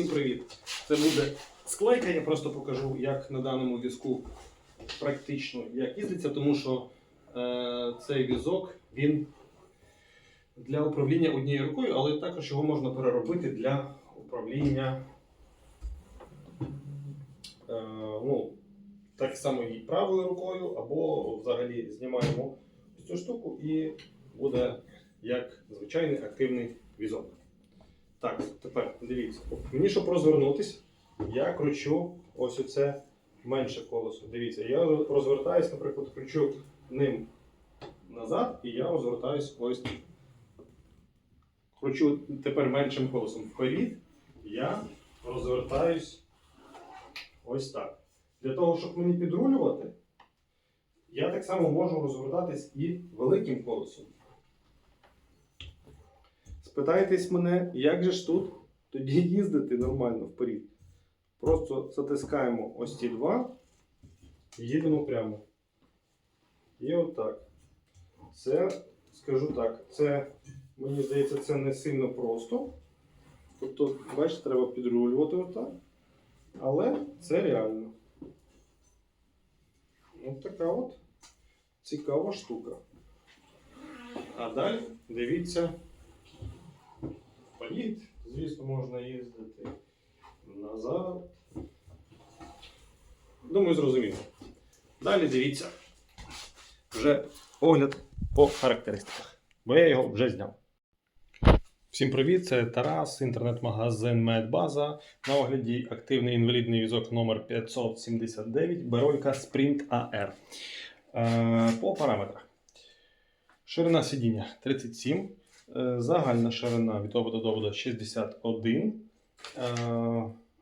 Всім привіт! Це буде склейка, я просто покажу, як на даному візку практично як їздиться, тому що е, цей візок він для управління однією рукою, але також його можна переробити для управління е, ну, так само і правою рукою, або взагалі знімаємо цю штуку і буде як звичайний активний візок. Так, тепер дивіться. Мені, щоб розвернутись, я кручу ось оце менше колесо. Дивіться, я розвертаюсь, наприклад, кручу ним назад, і я розвертаюсь ось. Кручу тепер меншим колесом вперед, я розвертаюсь ось так. Для того, щоб мені підрулювати, я так само можу розвертатись і великим колесом. Спитаєтесь мене, як же ж тут тоді їздити нормально вперед? Просто затискаємо ось ці два і їдемо прямо. І отак. Це, скажу так, це, мені здається, це не сильно просто. Тобто, бачите, треба підрулювати отак. Але це реально. Ось така от цікава штука. А далі дивіться. Поїдь, звісно, можна їздити назад. Думаю, зрозуміло. Далі дивіться. Вже огляд по характеристиках. Бо я його вже зняв. Всім привіт! Це Тарас, інтернет-магазин Медбаза. На огляді активний інвалідний візок номер 579 Беройка Sprint AR. Е, по параметрах. Ширина сидіння 37. Е, Загальна ширина від обода до обода 61. Е,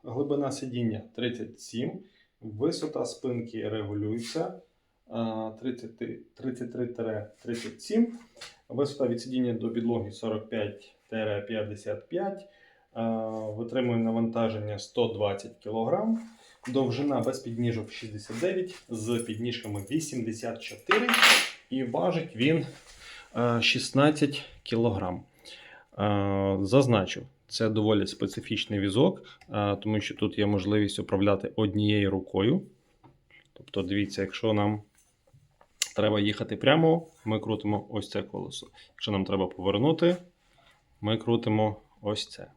Глибина сидіння 37. Висота спинки регулюється е, 30 33-37. Висота від сидіння до підлоги 45-55. Е, Витримує навантаження 120 кг. Довжина без підніжок 69 з підніжками 84. І важить він е, 16 кг. Е, Зазначу, це доволі специфічний візок, е, тому що тут є можливість управляти однією рукою. Тобто, дивіться, якщо нам треба їхати прямо, ми крутимо ось це колесо. Якщо нам треба повернути, ми крутимо ось це.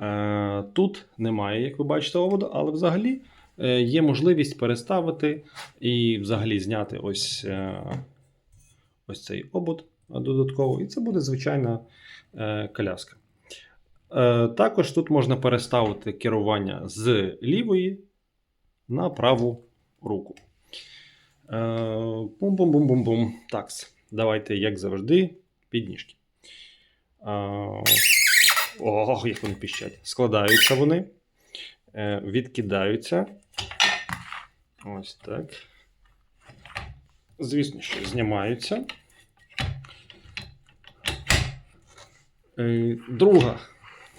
Е, Тут немає, як ви бачите, оводу, але взагалі е, є можливість переставити і взагалі зняти ось, е, ось цей обод додатково. І це буде звичайна е, коляска. Е, Також тут можна переставити керування з лівої на праву руку. Е, Бум-бум-бум-бум-бум. Такс. Давайте, як завжди, підніжки. Ох, як вони піщать. Складаються вони, відкидаються. Ось так. Звісно, що знімаються. Е, Друга,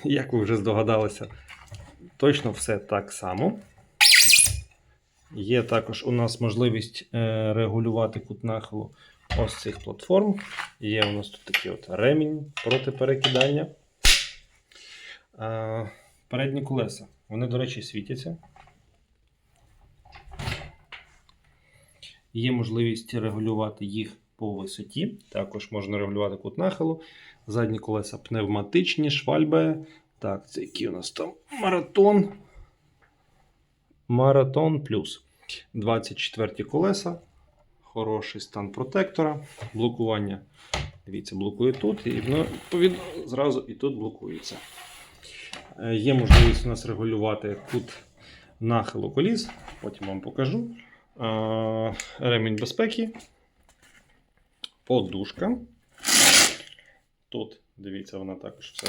як ви вже здогадалися, точно все так само. Є також у нас можливість е, регулювати кут нахилу ось цих платформ. Є у нас тут такий от ремінь проти перекидання. Е, Передні колеса. Вони, до речі, світяться. Є можливість регулювати їх по висоті. Також можна регулювати кут нахилу. Задні колеса пневматичні, швальбе. Так, це який у нас там маратон. Маратон плюс. 24 колеса. Хороший стан протектора. Блокування. Дивіться, блокує тут. І відповідно, зразу і тут блокується. Е, Є можливість у нас регулювати кут нахилу коліс. Потім вам покажу. Е, Ремінь безпеки. Подушка. Тут, дивіться, вона також все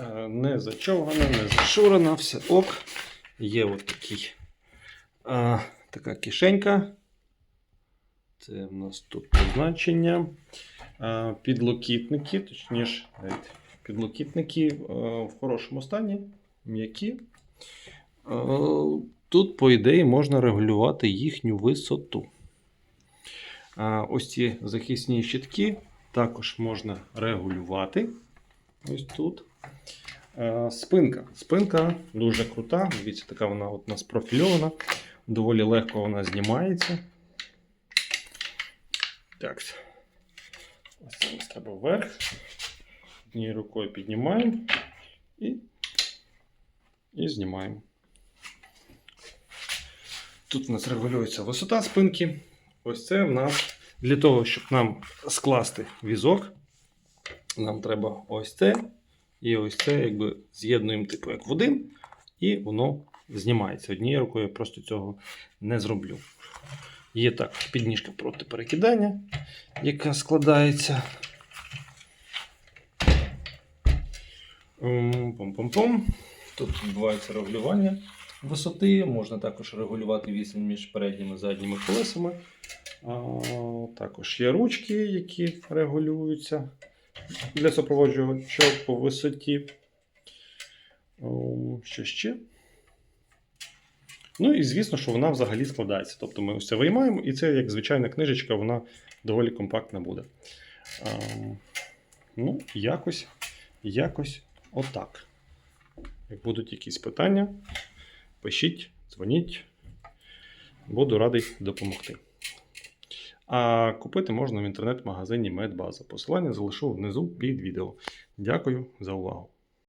е, не зачовгана, не зашурена, все ок. Є от такий, е, така кишенька. Це в нас тут позначення. Е, Підлокітники, точніше, підлокітники е, в хорошому стані, м'які. Тут, по ідеї, можна регулювати їхню висоту. Ось ці захисні щитки також можна регулювати. Ось тут. Спинка. Спинка дуже крута. Дивіться, така вона от у нас профільована. Доволі легко вона знімається. Так. Ось це треба вверх. Однією рукою піднімаємо і, і знімаємо. Тут у нас регулюється висота спинки. Ось це в нас для того, щоб нам скласти візок, нам треба ось це. І ось це якби з'єднуємо типу як в один, і воно знімається. Однією рукою я просто цього не зроблю. Є також підніжка проти перекидання, яка складається. Пом-пом-пом. Тут відбувається регулювання висоти. Можна також регулювати відстань між передніми і задніми колесами. Також є ручки, які регулюються для супроводжувача по висоті. Що ще? Ну і звісно, що вона взагалі складається. Тобто ми це виймаємо, і це як звичайна книжечка, вона доволі компактна буде. Ну, якось, якось отак. Як будуть якісь питання, пишіть, дзвоніть. Буду радий допомогти. А купити можна в інтернет-магазині Медбаза. Посилання залишу внизу під відео. Дякую за увагу.